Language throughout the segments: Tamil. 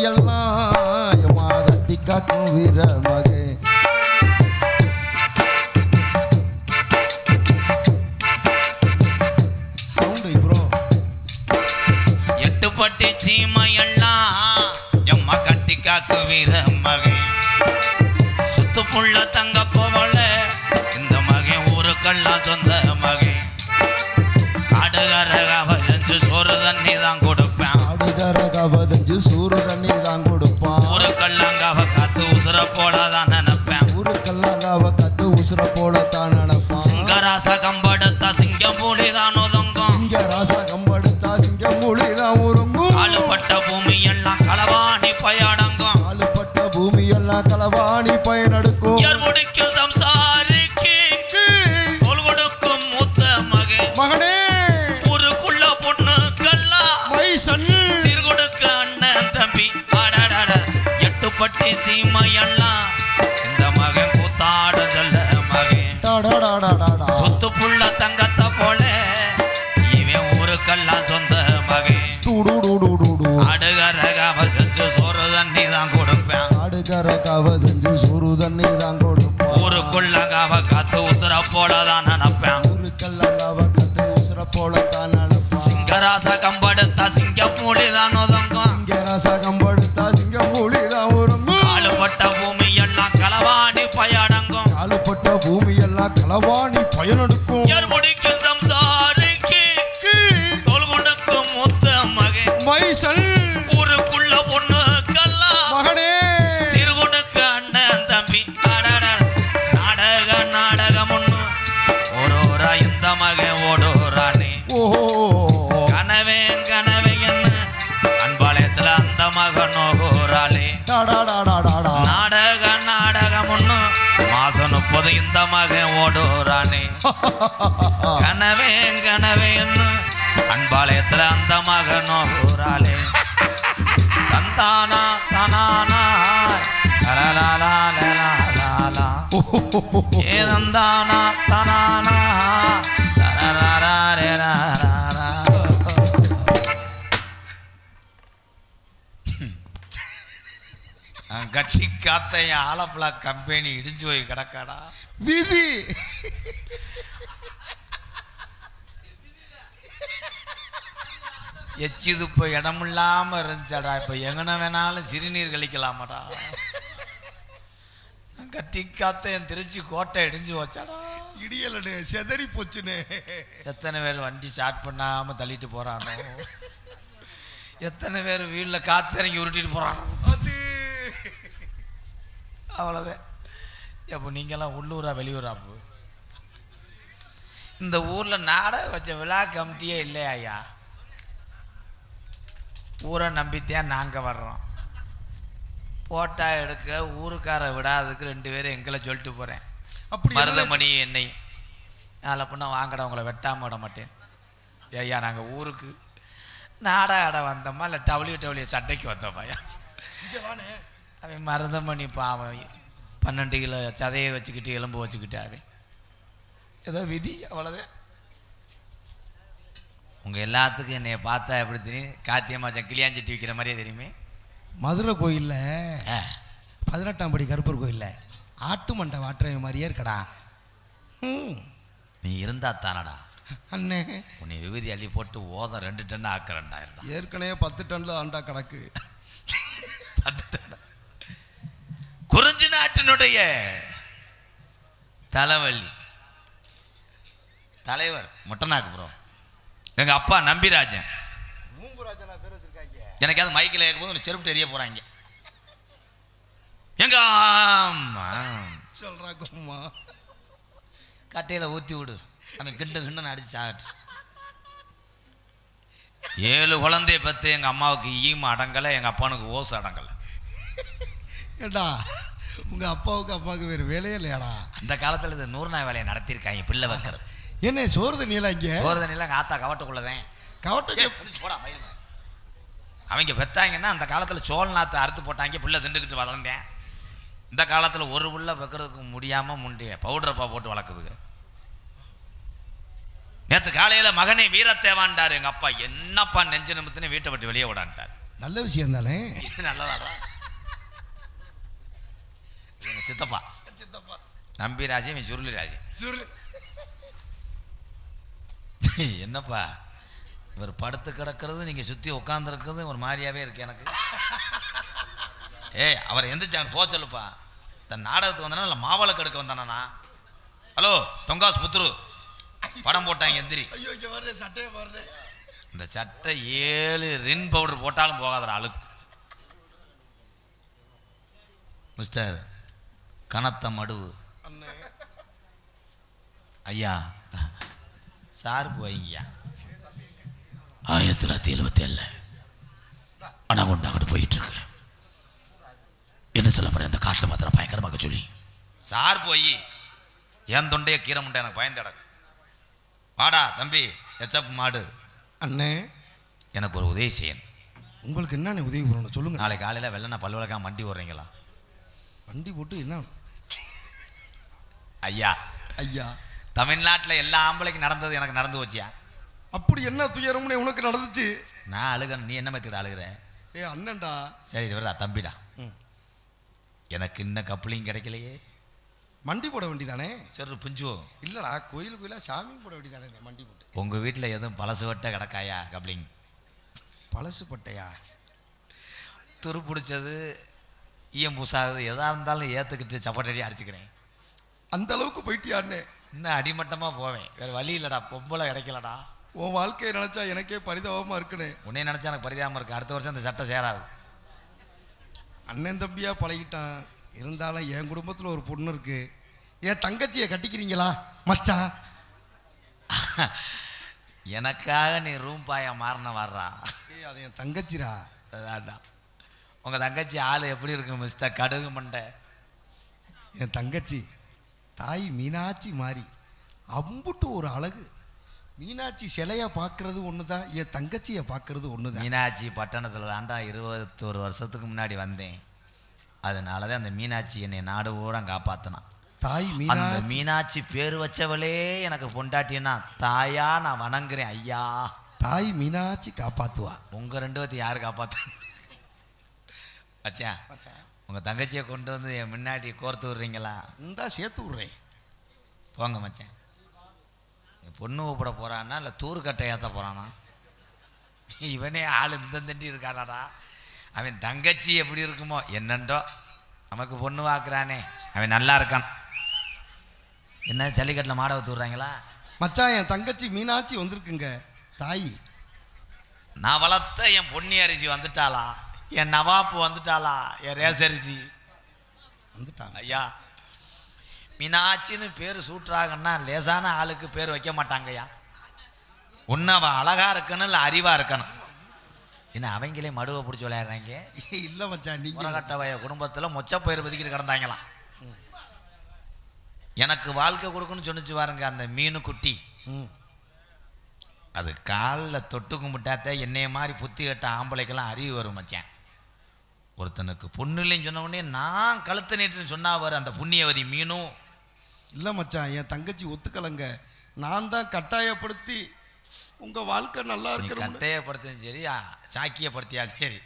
எல்லாம் மாதட்டி காக்கும் வீரமா தான். நான் மகன் டாடாடாடாடாடா. நாடக நாடகம் ஒண்ணு மாசம் முப்பது இந்த மகன் ஓடோரானே கனவே கனவே என்ன அன்பாளையத்துல அந்த மகன் காத்த என் ஆலப்புழா கம்பெனி இடிஞ்சு போய் கிடக்காடா? விதி எச்சிது இப்போ இடமில்லாம இருந்துச்சாடா? இப்போ எங்கன வேணாலும் சிறுநீர் கழிக்கலாமாடா? கட்டி காத்த என் திருச்சி கோட்டை இடிஞ்சு வச்சாடா இடியலனே செதறி போச்சுனே. எத்தனை பேர் வண்டி ஸ்டார்ட் பண்ணாம தள்ளிட்டு போறானோ? எத்தனை பேர் வீட்டில் காத்திறங்கி உருட்டிட்டு போறானோ? அது அவ்வளோதான் அப்போ நீங்கெல்லாம் உள்ளூரா வெளியூரா அப்போ? இந்த ஊரில் நாடகம் வச்ச விழா கமிட்டியே இல்லையா ஐயா? ஊரை நம்பித்தான் நாங்கள் வர்றோம். போட்டா எடுக்க ஊருக்கார விடாததுக்கு ரெண்டு பேரும் எங்களை சொல்லிட்டு போகிறேன் அப்படி மருதமணி என்னை. நாளை பொண்ணா வாங்கடா உங்களை வெட்டாம விட மாட்டேன். ஐயா நாங்கள் ஊருக்கு நாடக ஆட வந்தோமா? இல்லை டவுளிய டவுளிய சட்டைக்கு வந்தோமாயா இங்க அவன் மருதமணி பாவம். பன்னெண்டு கிலோ சதையை வச்சுக்கிட்டு எலும்பு வச்சுக்கிட்டு அவன். ஏதோ விதி அவ்வளோதான் உங்கள் எல்லாத்துக்கும் என்னைய பார்த்தா எப்படி தெரியும்? காத்தியம்மா கிளியாஞ்சட்டி விற்கிற மாதிரியே தெரியுமே? மதுரை கோயில்ல பதினெட்டாம் படி கருப்பர் கோயில்ல ஆட்டு மண்டை வாட்டுற மாதிரியே இருக்கடா. ம், நீ இருந்தா தானடா. அண்ணே. உன்னை விபூதி அள்ளி போட்டு ஓதம் ரெண்டு டன் ஆக்கிறேன்டாயிரடா ஏற்கனவே பத்து டன்ல ஆண்டா கணக்கு. தமிழ்நாட்டினுடைய தலைவலி. தலைவர் முட்டநாக்குப்புறம் எங்க அப்பா நம்பிராஜன். எனக்கு அது மைக்கில் கேட்கும்போது ஒரு செருப்பு தெரிய போறாங்க. எங்க சொல்கிறாக்கும்மா கட்டையில ஊத்தி விடு. அவன் கிண்டு கிண்டு அடிச்சு ஏழு குழந்தைய பற்றி எங்க அம்மாவுக்கு ஈம அடங்கலை எங்க அப்பனுக்கு ஓசு அடங்கலை. ஏடா உங்க அப்பாவுக்கு அப்பாவுக்கு வேறு வேலையே இல்லையாடா? அந்த காலத்துல இது நூறு நாள் வேலையை நடத்தியிருக்காங்க பிள்ளை வைக்கிறது என்ன சோறு தண்ணியெல்லாம் இங்க? போகிற தண்ணியில் ஆத்தா கவட்டுக்குள்ளதேன். கவட்டை அவங்க பெத்தாங்கன்னா அந்த காலத்தில் சோழ நாத்தை அறுத்து போட்டாங்க பிள்ளை திண்டுக்கிட்டு வளர்ந்தேன். இந்த காலத்தில் ஒரு புள்ள வைக்கிறதுக்கு முடியாமல் முண்டிய பவுடரப்பா போட்டு வளர்க்குதுங்க. நேற்று காலையில் மகனை வீரத்தேவான்டார் எங்கள் அப்பா என்னப்பா நெஞ்சு நிமித்துன்னு வீட்டை விட்டு வெளியே விடான்ட்டார் நல்ல விஷயம் தானே? நல்லதாடா. சித்தப்பா. சித்தப்பா. நம்பி ராஜி இவன் சுருளி ராஜி. சொல்லு என்னப்பா? இவர் படுத்து கிடக்கிறது நீங்க சுத்தி உட்காந்துருக்கிறது ஒரு மாதிரியாவே இருக்கு எனக்கு. ஏய் அவர் எந்திரிச்சான் போ சொல்லுப்பா. தன் நாடகத்துக்கு வந்தானா இல்லை மாவளை கடுக்க வந்தானா ஹலோ டொங்காஸ் புத்துரு. படம் போட்டாங்க எந்திரி. ஐயோ சட்டையை வர்றேன் இந்த சட்டை ஏழு ரின் பவுடர் போட்டாலும் போகாதடா அழுக்கு. மிஸ்டர் கனத்த மடுவு. ஐயா சார்பு வைங்கய்யா. ஆயிரத்தி தொள்ளாயிரத்தி எழுபத்தி ஏழில் அண்ணா கொண்டு அங்கிட்டு போயிட்டு இருக்கு என்ன சொல்ல போறேன்? இந்த காட்டில் மாத்திரம் பயங்கரமாக சொல்லி. சார் போய் என் தொண்டைய கீரை முண்டை எனக்கு பயந்து வாடா தம்பி எச்சப் மாடு. அண்ணே. எனக்கு ஒரு உதவி செய்யணும். உங்களுக்கு என்னண்ணே உதவி பண்ணணும்? சொல்லுங்க. நாளை காலையில் வெள்ளனை பல்வழக்காக மண்டி விடுறீங்களா வண்டி போட்டு என்ன? ஐயா. ஐயா. தமிழ்நாட்டில் எல்லா ஆம்பளைக்கும் நடந்தது எனக்கு நடந்து போச்சியா? அப்படி என்ன துயரம்னு உனக்கு நடந்துச்சு? நான் அழுகணும். நீ என்ன மத்தியில் அழுகிற? ஏ அண்ணன்டா. சரி இவரா தம்பிடா. எனக்கு இன்னும் கப்ளிங் கிடைக்கலையே. மண்டி போட வேண்டியதானே? சரி புஞ்சுவோம் இல்லடா கோயில் கோயிலா சாமி போட வேண்டியதானே மண்டி போட்டு? உங்கள் வீட்டில் எதுவும் பழசு வட்ட கிடக்காயா கப்ளிங்? பழசு பட்டையா? துரு பிடிச்சது ஈயம் பூசாதது எதாக இருந்தாலும் ஏற்றுக்கிட்டு சப்பாட்டடி அடிச்சுக்கிறேன். அந்த அளவுக்கு போயிட்டியா அண்ணே இன்னும் அடிமட்டமாக போவேன். வேறு வழி இல்லைடா பொம்பளை கிடைக்கலடா. உன் வாழ்க்கையை நினைச்சா எனக்கே பரிதாபமா இருக்குனே உன்னைய நினச்சா எனக்கு பரிதாபம் இருக்கு. அடுத்த வருஷம் அந்த சட்டை சேராது. அண்ணன் தம்பியா பழகிட்டான். இருந்தாலும் என் குடும்பத்தில் ஒரு பொண்ணு இருக்கு. என் தங்கச்சியை கட்டிக்கிறீங்களா மச்சான்? எனக்காக நீ ரூம் பாயா மாறின வர்றா. அது என் தங்கச்சிரா அதான்டா. உங்கள் தங்கச்சி ஆள் எப்படி இருக்கு மிஸ்டர் கடுகு மண்டை. என் தங்கச்சி. தாய் மீனாட்சி மாறி. அம்புட்டு ஒரு அழகு. மீனாட்சி சிலையா பார்க்கறது ஒன்று தான் என் தங்கச்சியை பார்க்கறது ஒன்று தான் மீனாட்சி பட்டணத்தில் தாண்டா இருபத்தோரு வருஷத்துக்கு முன்னாடி வந்தேன். அதனால தான் அந்த மீனாட்சி என்னை நாடு பூரா காப்பாற்றினான் தாய் அந்த மீனாட்சி. மீனாட்சி பேர் வச்சவளே எனக்கு பொண்டாட்டினா தாயா நான் வணங்குறேன் ஐயா. தாய் மீனாட்சி காப்பாத்துவா. உங்க ரெண்டு பேர்த்து யாரு காப்பாத்து வச்சேன் உங்க தங்கச்சியை கொண்டு வந்து என் முன்னாடி கோர்த்து விடுறீங்களா? இந்தா சேர்த்து விட்றேன். போங்க மச்சான். என் பொண்ணு கூப்பிட போறானா இல்லை தூர் கட்டை ஏற்ற போறானா? இவனே ஆள் இந்த தண்டி இருக்கானாடா. அவன் தங்கச்சி எப்படி இருக்குமோ என்னண்டோ. நமக்கு பொண்ணு வாக்குறானே. அவன் நல்லா இருக்கான். என்ன ஜல்லிக்கட்டில் மாட விட்றாங்களா? மச்சான் என் தங்கச்சி மீனாட்சி வந்திருக்குங்க. தாய். நான் வளர்த்த என் பொன்னி அரிசி வந்துட்டாளா? என் நவாப்பு வந்துட்டாளா? என் ரேசரிசி. வந்துட்டாங்க. ஐயா மீனாட்சின்னு பேர் சூட்டுறாங்கன்னா லேசான ஆளுக்கு பேர் வைக்க மாட்டாங்கய்யா ஒன்று அவன் அழகா இருக்கணும் இல்லை அறிவா இருக்கணும்? என்ன அவங்களே மடுவை பிடிச்சி விளையாடுறாங்க? இல்லை மச்சான் நீங்க. உரகட்ட வய குடும்பத்தில் மொச்சப்பயிர் பதுக்கிட்டு கிடந்தாங்களாம். எனக்கு வாழ்க்கை கொடுக்கணும்னு சொன்னிச்சு பாருங்க அந்த மீனு குட்டி அது காலில் தொட்டு கும்பிட்டாத்தே என்னைய மாதிரி புத்தி கட்ட ஆம்பளைக்கெல்லாம் அறிவு வரும் மச்சான். ஒருத்தனுக்கு பொண்ணு இல்லைன்னு சொன்ன உடனே நான் கழுத்து நீட்டுன்னு சொன்னா வர அந்த புண்ணியவதி மீனும் இல்லை மச்சான் என் தங்கச்சி ஒத்துக்கலங்க. நான் தான் கட்டாயப்படுத்தி உங்க வாழ்க்கை நல்லா நீ இருக்கணும் கட்டையப்படுத்தும் சரி சாக்கியப்படுத்தியா சரி.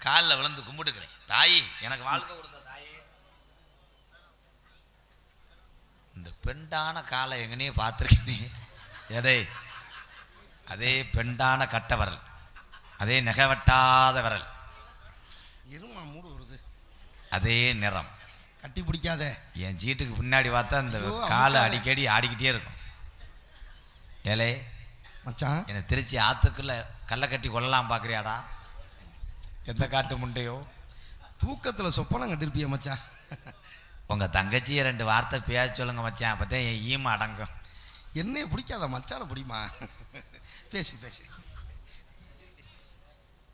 காலில் விழுந்து கும்பிட்டுக்கிறேன். தாயி எனக்கு வாழ்க்கை கொடுத்த தாயி. இந்த பெண்டான காலை எங்கனே பார்த்துருக்கேனே எதை? அதே பெண்டான கட்ட விரல். அதே நெகவட்டாத விரல். அதே நிறம். கட்டி பிடிக்காத. என் சீட்டுக்கு பின்னாடி பார்த்தா ஐயோ, காலை. அடிக்கடி ஆடிக்கிட்டே இருக்கும். ஏலே மச்சான். என்னை திருச்சி ஆத்துக்குள்ள கல்லை கட்டி கொள்ளலாம் பார்க்குறியாடா எந்த காட்டு முண்டையோ? தூக்கத்துல சொப்பனம் கட்டிருப்பிய மச்சான். உங்க தங்கச்சியை ரெண்டு வார்த்தை பேச சொல்லுங்க மச்சான். அப்பதான் என் ஈம அடங்கும். என்னைய பிடிக்காத மச்சான பிடிமா? பேசி பேசி.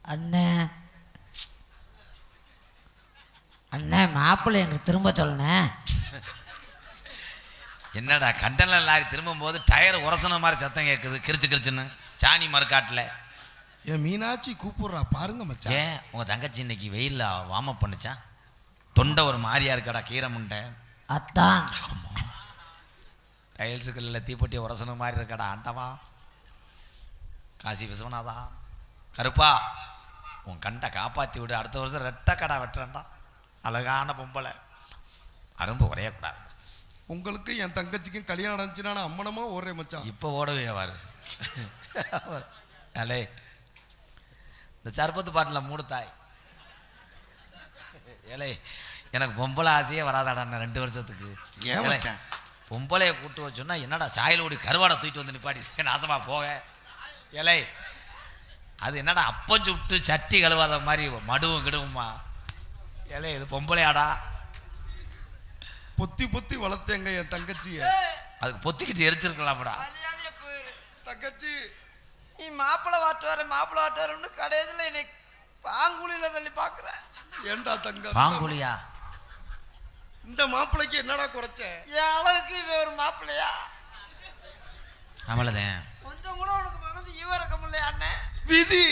அண்ணே அண்ணே மாப்பிள்ளை எனக்கு திரும்ப சொல்லணே. என்னடா கண்டன லாரி திரும்பும் போது டயர் உரசன மாதிரி சத்தம் கேட்குது கிரிச்சு கிரிச்சுன்னு. சாணி மறுக்காட்டில். என் மீனாட்சி கூப்பிடுறா பாருங்க மச்சான். ஏன் உங்க தங்கச்சி இன்னைக்கு வெயில்ல வார்ம் அப் பண்ணுச்சா? தொண்டை ஒரு மாதிரியா இருக்கடா கீரை முண்டை. அத்தான் டைல்ஸுக்குள்ள தீப்பெட்டி உரசன மாதிரி இருக்கடா ஆண்டவா. காசி விஸ்வநாதா. கருப்பா உன் கண்டை காப்பாற்றி விடு அடுத்த வருஷம் ரெட்டை கடா வெட்டுறேன்டா. அழகான பொம்பளை. அரும்பு குறையக்கூடாது. உங்களுக்கு என் தங்கச்சிக்கும் கல்யாணம் நடந்துச்சுன்னா நான் அம்மனமா ஓடுறேன் மச்சான். இப்போ ஓடவே வாரு அலே இந்த சர்பத்து பாட்டில் மூடு தாய். ஏலே எனக்கு பொம்பளை ஆசையே வராதாடா நான் ரெண்டு வருஷத்துக்கு. ஏன் மச்சான்? பொம்பளைய கூட்டு வச்சோன்னா என்னடா சாயல் ஓடி கருவாடை தூக்கிட்டு வந்து நிப்பாட்டி நாசமா போக. ஏலே அது என்னடா அப்பம் சுட்டு சட்டி கழுவாத மாதிரி மடுவும் கிடுவுமா? ஏலே இது பொம்பளையாடா. பொத்தி பொத்தி வளர்த்தேங்க என் தங்கச்சிய. அதுக்கு பொத்திக்கிட்டு எரிச்சிருக்கலாம்டா தங்கச்சி. நீ மாப்பிள்ளை வாட்டு வர மாப்பிள்ளை வாட்டு வரன்னு கடைசியில் என்னை. பாங்குழியில் தள்ளி பார்க்குற ஏண்டா தங்க பாங்குழியா இந்த மாப்பிள்ளைக்கு என்னடா குறைச்ச? என் அழகுக்கு இவன் ஒரு மாப்பிள்ளையா அவ்வளோதான் கொஞ்சம் கூட உனக்கு மனசு ஈவரக்கம் இல்லையா அண்ணே? விதி.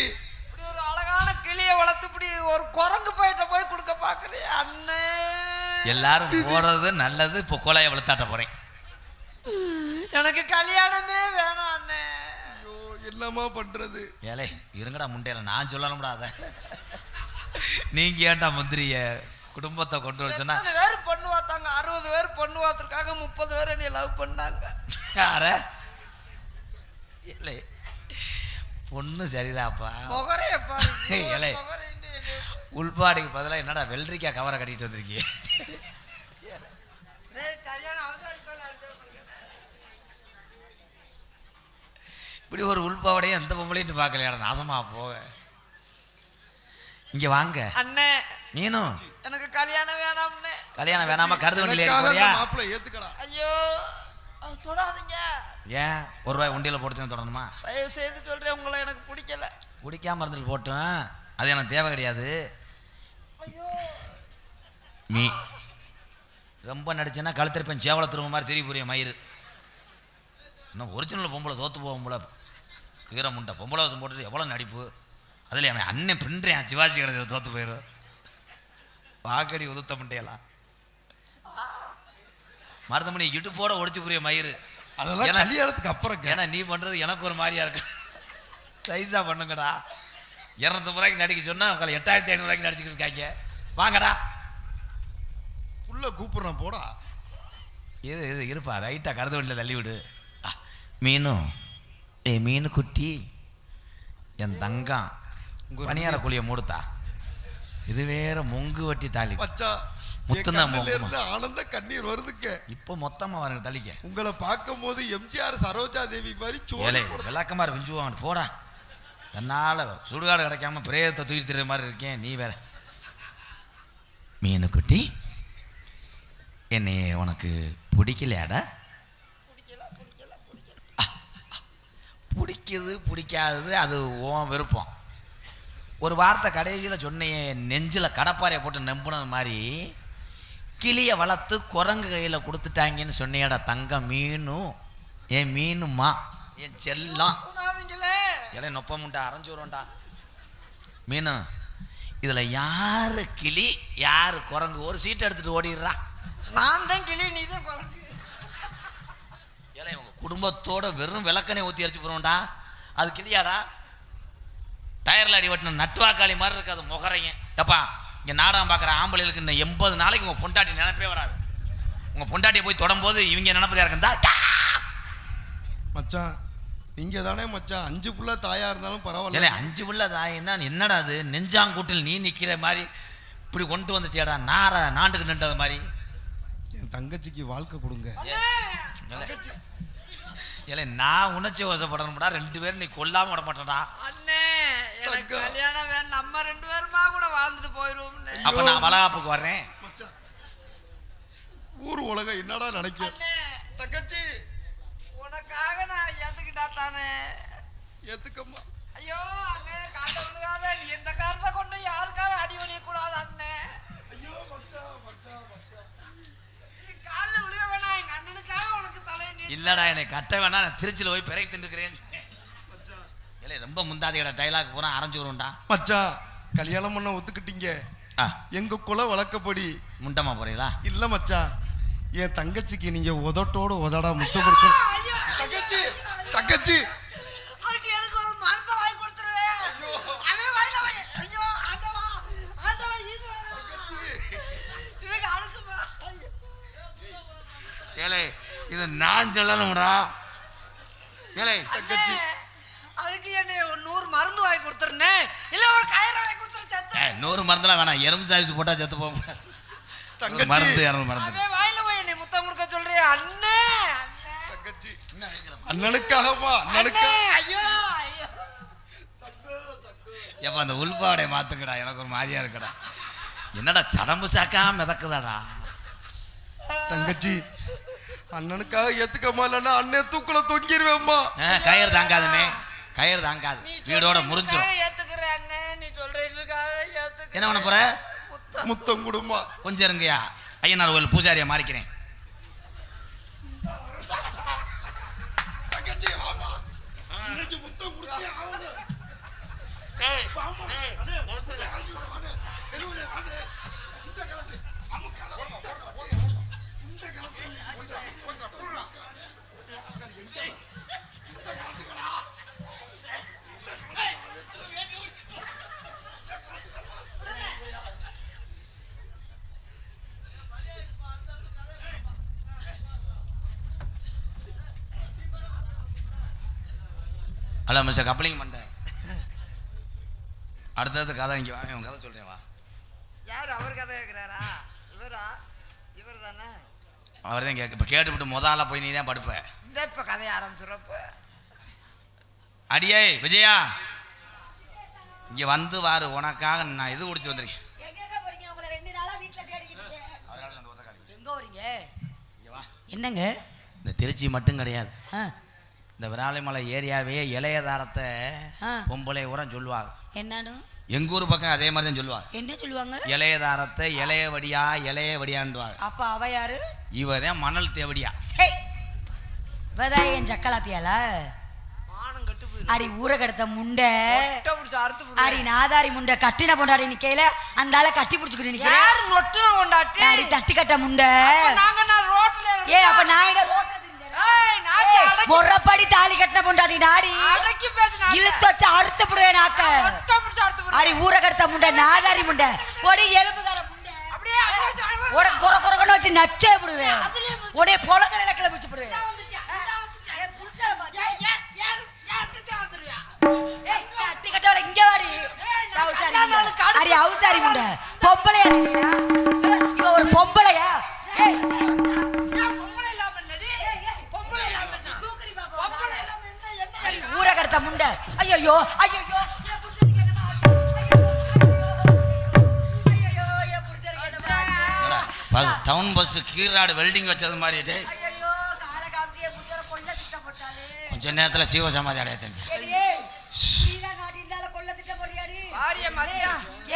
கிளியை வளர்த்து இப்படி ஒரு குரங்கு பயிட்ட போய் கொடுக்க பார்க்குறியா அண்ணே. எல்லாரும் போறது நல்லது இப்போ கொலையை வெளுத்தாட்ட போறேன். எனக்கு கல்யாணமே வேணாம் அண்ணே. ஐயோ என்னம்மா பண்றது? ஏலே இருங்கடா முண்டையில நான் சொல்லணும்டா அத. நீங்க ஏன்டா முந்திரிய குடும்பத்தை கொண்டு வர சொன்னா? பேர் பொண்ணு பார்த்தாங்க? அறுபது பேர் பொண்ணு பார்த்துருக்காங்க முப்பது பேர் என்னை லவ் பண்ணாங்க. யார? ஏலே பொண்ணு சரிதாப்பா என்னை- உள்பாடிக்கு பதிலாக என்னடா வெள்ளரிக்காய் கவரை கட்டிட்டு வந்திருக்கீங்க இப்படி ஒரு உள்பாவடையும் எந்த பொம்பளையும் பார்க்கலையாடா நாசமா போக இங்க வாங்க. அண்ணே. நீனும் எனக்கு கல்யாணம் வேணாம்னே கல்யாணம் வேணாம கருது வண்டியில் ஏத்துக்கடா. ஐயோ அது தொடாதீங்க. ஏன்? ஒரு ரூபாய் உண்டியில் போட்டு தொடரணுமா தயவு செய்து சொல்றேன் உங்களை எனக்கு பிடிக்கல. பிடிக்காம இருந்துட்டு போட்டோம் அது எனக்கு தேவை கிடையாது. நீ ரொம்ப நடிச்சேன்னா கழுத்திருப்பேன் சேவலை திரும்ப மாதிரி தெரிய புரிய மயிறு. இன்னும் ஒரிஜினல் பொம்பளை தோத்து போகும் போல. கீரை முண்டை பொம்பளை வசம் போட்டுட்டு எவ்வளோ நடிப்பு. அதில் அவன் அண்ணன் பின்றேன் சிவாஜி கடைசியில் தோத்து போயிடும் வாக்கடி உதுத்த முட்டையெல்லாம். மருதமணி இடுப்போட ஒடிச்சு புரிய மயிறு. அதெல்லாம் கல்யாணத்துக்கு அப்புறம் ஏன்னா நீ பண்றது எனக்கு ஒரு மாதிரியா இருக்கு. சைஸா பண்ணுங்கடா. இரநூத்தி ரூபாய்க்கு நடிக்க சொன்னா உங்களை எட்டாயிரத்தி ஐநூறுவாய்க்கு நடிச்சுக்கிட்டு இருக்காங்க. வாங்கடா. புள்ள கூப்பிடுறேன் போடா. இரு இரு இருப்பா. ரைட்டா கருது வண்டியில் தள்ளி விடு. ஆ, மீனு. ஏ மீனு குட்டி. என் தங்கம். உங்க பணியார குழிய மூடுத்தா. இது வேற மொங்கு வட்டி தாலி. மச்சா இருந்து ஆனந்த கண்ணீர் வருதுங்க. இப்போ மொத்தமா வரங்க தள்ளிக்க. உங்களை பார்க்கும் போது எம்ஜிஆர் சரோஜா தேவி மாதிரி சோழ விளக்கமாறு விஞ்சுவாங்க போடா. தன்னால சுடுகாடு கிடைக்காம பிரேதத்தை தூக்கி திரிற மாதிரி இருக்கேன் நீ வேற. மீனு குட்டி என்னைய உனக்கு பிடிக்கலையாடா? பிடிக்குது பிடிக்காதது அது உன் விருப்பம். ஒரு வார்த்தை கடைசியில் சொன்னையே நெஞ்சில் கடப்பாறையை போட்டு நம்பினது மாதிரி கிளியை வளர்த்து குரங்கு கையில் கொடுத்துட்டாங்கன்னு சொன்னியாடா தங்க மீனும் என் மீனுமா? என் செல்லம். இலை நொப்ப முண்டா அரைஞ்சு வரும்டா மீனு இதில் யாரு கிளி யாரு குரங்கு? ஒரு சீட் எடுத்துட்டு ஓடிடுறா. நான் தான் கிளி நீ தான் குரங்கு. ஏலே உங்க குடும்பத்தோட வெறும் விளக்கனை ஊற்றி அடிச்சு போகிறோம்டா அது கிளியாடா? டயரில் அடி வெட்டின நட்டுவாக்காளி மாதிரி இருக்காது முகரைங்க. எப்பா இங்கே நாடகம் பார்க்குற ஆம்பளைகளுக்கு இந்த எண்பது நாளைக்கு உங்கள் பொண்டாட்டி நினைப்பே வராது. உங்கள் பொண்டாட்டியை போய் தொடும்போது இவங்க நினைப்பதா இருக்குந்தா? மச்சான் நீங்க தானே மச்சான் அஞ்சு புள்ள தாயா இருந்தாலும் பரவாயில்ல. அஞ்சு புள்ள தாயின்னா என்னடா அது? நெஞ்சாங்கூட்டில் நீ நிற்கிற மாதிரி இப்படி கொண்டு வந்துட்டியாடா? நார நாண்டுக்கு நின்றது மாதிரி. என் தங்கச்சிக்கு வாழ்க்கை கொடுங்க. ஏலே நான் உணர்ச்சி வசப்படணும்டா. ரெண்டு பேரும் நீ கொல்லாம விட மாட்டேன்டா அண்ணே எனக்கு. கல்யாணம் வேணும். நம்ம ரெண்டு பேருமா கூட வாழ்ந்துட்டு போயிருவோம்னு. அப்ப நான் வளகாப்புக்கு வர்றேன். மச்சான் ஊர் உலகம் என்னடா நினைக்கும் அண்ணே தங்கச்சி. உனக்காக நான் ஏத்துக்கிட்டா தானே? ஏத்துக்கம்மா. ஐயோ அண்ணே காட்ட விழுகாத. நீ இந்த காரணத்தை கொண்டு யாருக்காக அடி கூடாது அண்ணே? ஐயோ மச்சான் மச்சான் மச்சான் நீ காலில் விழுக வேணாம். எங்க அண்ணனுக்காக உனக்கு தலை நீ இல்லடா என்னை கட்ட வேணா நான் திருச்சியில் போய் பிறகு தின்னுக்கிறேன். மச்சான் கும்ப முந்தாதையோட டைலாக் பூரா அரைஞ்சுருண்டா மச்சா கல்யாணம் பண்ண ஒத்துக்கிட்டீங்க. ஆ. எங்க குல வழக்கப்படி. முண்டமா போறீங்களா? இல்ல மச்சா என் தங்கச்சிக்கு நீங்க உதட்டோட உதடா முத்தம் கொடுக்கணும். தங்கச்சி தங்கச்சி. ஏழை எனக்கு இது நான் சொல்லணும்டா. ஏழை தங்கச்சி நூறு மருந்துலாம் வேணாம். எறும்பு சாவிச்சு போட்டா செத்து தங்கச்சி. மருந்து இரநூறு மருந்து. வாயில போய் என்னை முத்தம் கொடுக்க சொல்றியா? அண்ணே தங்கச்சி அண்ணனுக்காகமா அண்ணே அண்ணனுக்காக ஐயோ ஐயோ. எப்ப அந்த உள்பாவடைய மாத்துக்கடா எனக்கு ஒரு மாதிரியா இருக்குடா. என்னடா சடம்பு சாக்கா மிதக்குதாடா. தங்கச்சி அண்ணனுக்காக ஏத்துக்கமா இல்லைன்னா அண்ணன் தூக்குல தொங்கிருவேம்மா. ஆ, கயிறு தாங்காதுனே கயிறு தாங்காது. நீ வீடோட முறிஞ்சிடும் என்ன பண்ண போற? முத்தம் முத்தம் கொடுமா. கொஞ்சம் இருங்கய்யா. ஐயனார் கோயில் பூஜாரியா மாறிக்கிறேன். தங்கச்சி வாமா இன்னைக்கு முத்தம் கொடுத்தே ஆகணும் செலவுல வாங்க இந்த கலட்டு அமுக்காத இந்த கலட்டு கொஞ்சம் கொஞ்சம் போடுடா ஹலோ மிஸ்டர் கப்ளிங் பண்ணிட்டேன். அடுத்தது கதை இங்கே வாங்க உன் கதை சொல்கிறேன் வா. யார் அவர் கதை கேட்கிறாரா இவரா? இவர் தானே அவர் தான் கேட்க இப்போ கேட்டுவிட்டு முதல்ல போய் நீ தான் படுப்ப. இந்த இப்ப கதையை ஆரம்பிச்சுறப்ப அடியே விஜயா. இங்கே வந்து வாரு உனக்காக நான் இது குடிச்சு வந்திருக்கேன். என்னங்க? இந்த திருச்சி மட்டும் கிடையாது. இந்த விராலிமலை ஏரியாவே இளையதாரத்தை. பொம்பளை உரம் சொல்லுவாங்க. என்னன்னு? எங்க ஊர் பக்கம் அதே மாதிரி தான் சொல்லுவாங்க. என்ன சொல்லுவாங்க? இளையதாரத்தை இளைய வடியா இளைய வடியான்டுவாங்க அப்ப அவ யாரு? இவ தான் மணல் தேவடியா. என் சக்கலாத்தியால அடி ஊரை கடத்த முண்டை. ஒட்டை பிடிச்சு அறுத்து அடி போடுவேன். நாதாரி முண்டை. கட்டின பொண்டாடி நிக்கையில அந்த ஆளை கட்டி பிடிச்சுக்கிட்டு நிக்கிறேன். யார் நொட்டுன கொண்டாட்டி அடி தட்டி கட்ட முண்டை. அப்ப நாங்க நான் ரோட்ல ஏ அப்ப நான் என்ன ரோட்ல முறைப்படி தாலி கட்டின பொண்டாடி நாடி. இழுத்து வச்சு அறுத்து போடுவேன் நாக்க. அடி ஊரை கடத்த முண்டை நாதாரி முண்டை. ஒடி எலும்புகார முண்டை. அப்படியே அப்படியே சொல்லுவேன். உட குற குறன்னு வச்சு நச்சே விடுவேன் உடைய பொலங்கர இலக்கில பிடிச்சு விடுவேன் இங்க வாடி. நான் அவுசாரி முண்டை. பொம்பளையா இவ ஒரு பொம்பளையா? கடத்த முண்டை. ஐயோ ஐயோ டவுன் பஸ் கீராடு வெல்டிங் வச்சது மாதிரி டேய். கொஞ்ச நேரத்தில் சீவ சமாதி அடைய தெரிஞ்சு?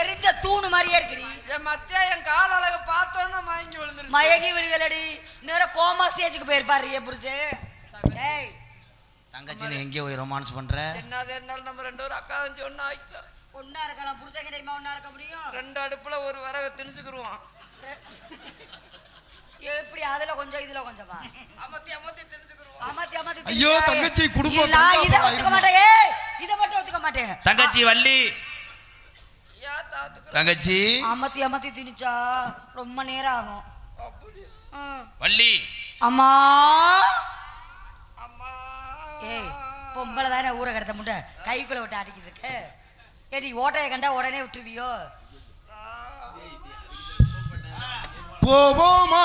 எரிஞ்ச தூணு மாதிரியே இருக்குடி. என் மத்தியா என் கால் அழகு பார்த்தோன்னா மயங்கி விழுந்துருச்சு. மயங்கி விழுகலடி. நேரம் கோமா ஸ்டேஜுக்கு போயிருப்பாரு புருஷே. ஏய் தங்கச்சின்னு எங்கேயோ போய் ரொமான்ஸ் பண்ற? என்னது இருந்தாலும் நம்ம ரெண்டு பேரும் அக்கா வந்து ஒண்ணா ஆயிட்டோம் ஒன்னா இருக்கலாம். புருஷன் கிடைக்குமா ஒன்னா இருக்க முடியும். ரெண்டு அடுப்புல ஒரு விறகு திணிச்சுக்கிருவான். எப்படி? அதுல கொஞ்சம் இதுல கொஞ்சமா? அமர்த்தி அமர்த்தி திணிச்சுக்கிருவான். அமர்த்தி அமர்த்தி ஐயோ. தங்கச்சி, குடும்பம் நான் இதை தங்கா ஒத்துக்க. மாட்டேன். ஏய், இதை மட்டும் ஒத்துக்க மாட்டேன். தங்கச்சி வள்ளி. தங்கச்சி. அமர்த்தி அமர்த்தி திணிச்சா ரொம்ப நேரம் ஆகும். வள்ளி. அம்மா. ஏய் பொம்பளை தானே ஊரை கடத்த முட்டை? கைக்குள்ள விட்டு ஆட்டிக்கிட்டு இருக்க. ஏடி ஓட்டையை கண்டா உடனே விட்டுருவியோ? போவோமா?